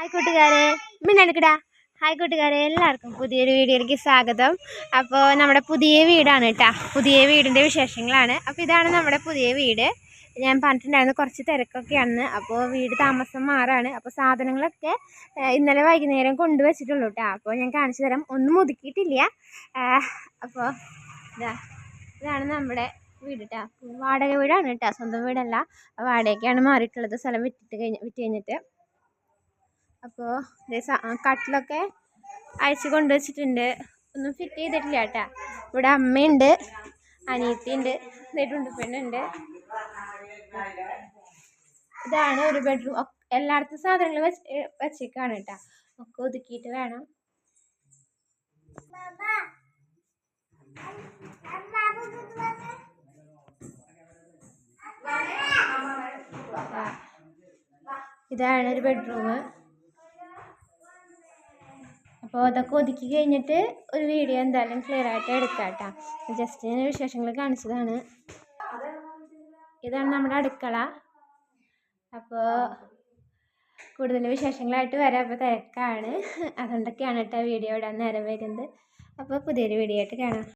Hi കൂട്ടുകാരെ. മിന്നെടുക്കടാ hi കൂട്ടുകാരെ. എല്ലാവർക്കും പുതിയൊരു വീഡിയോയിലേക്ക് സ്വാഗതം. അപ്പോൾ നമ്മുടെ പുതിയ വീടാണ് കേട്ടോ പുതിയ വീടിന്റെ വിശേഷങ്ങളാണ്. അപ്പോൾ ഇതാണ് നമ്മുടെ പുതിയ വീട്. ഞാൻ പറഞ്ഞിട്ടുണ്ടായിരുന്നു കുറച്ച് തിരക്കൊക്കെയാണ് അപ്പോൾ വീട് താമസം മാറാണ്. അപ്പോൾ സാധനങ്ങളൊക്കെ ഇന്നലെ വൈകുന്നേരം കൊണ്ടുവച്ചിട്ടുള്ളൂ കേട്ടോ അപ്പോൾ ഞാൻ കാണിച്ചു തരാം. ഒന്നും ഒതുക്കിയിട്ടില്ല. അപ്പോൾ ഇതാ. ഇതാണ് നമ്മുടെ വീട് കേട്ടോ വാടക വീടാണ് കേട്ടോ സ്വന്തം വീടല്ല. വാടകയ്ക്കാണ് മാറിയിട്ടുള്ളത്. സ്ഥലം വിറ്റിട്ട് കഴിഞ്ഞ് വിറ്റ് കഴിഞ്ഞിട്ട്. അപ്പോൾ കട്ടിലൊക്കെ അയച്ച് കൊണ്ടുവച്ചിട്ടുണ്ട് ഒന്നും ഫിറ്റ് ചെയ്തിട്ടില്ല കേട്ടാ. ഇവിടെ അമ്മയുണ്ട് അനിയത്തിയുണ്ട് എന്നിട്ടുണ്ട് പെണ്ണുണ്ട്. ഇതാണ് ഒരു ബെഡ്റൂം എല്ലായിടത്തും സാധനങ്ങൾ വെച്ച് വെച്ചേക്കാണ് കേട്ടാ. ഒക്കെ ഒതുക്കിയിട്ട് വേണം. ഇതാണ് ഒരു ബെഡ്റൂം അപ്പോൾ അതൊക്കെ ഒതുക്കി കഴിഞ്ഞിട്ട് ഒരു വീഡിയോ എന്തായാലും ക്ലിയർ ആയിട്ട് എടുക്കാം കേട്ടോ ജസ്റ്റ് ഞാൻ വിശേഷങ്ങൾ കാണിച്ചതാണ്. ഇതാണ് നമ്മുടെ അടുക്കള. അപ്പോൾ കൂടുതൽ വിശേഷങ്ങളായിട്ട് വരാം. അപ്പോൾ തിരക്കാണ്. അതുകൊണ്ടൊക്കെയാണ് കേട്ടോ വീഡിയോ ഇടാൻ നേരം വരുന്നത്. അപ്പോൾ പുതിയൊരു വീഡിയോ ആയിട്ട് കാണാം.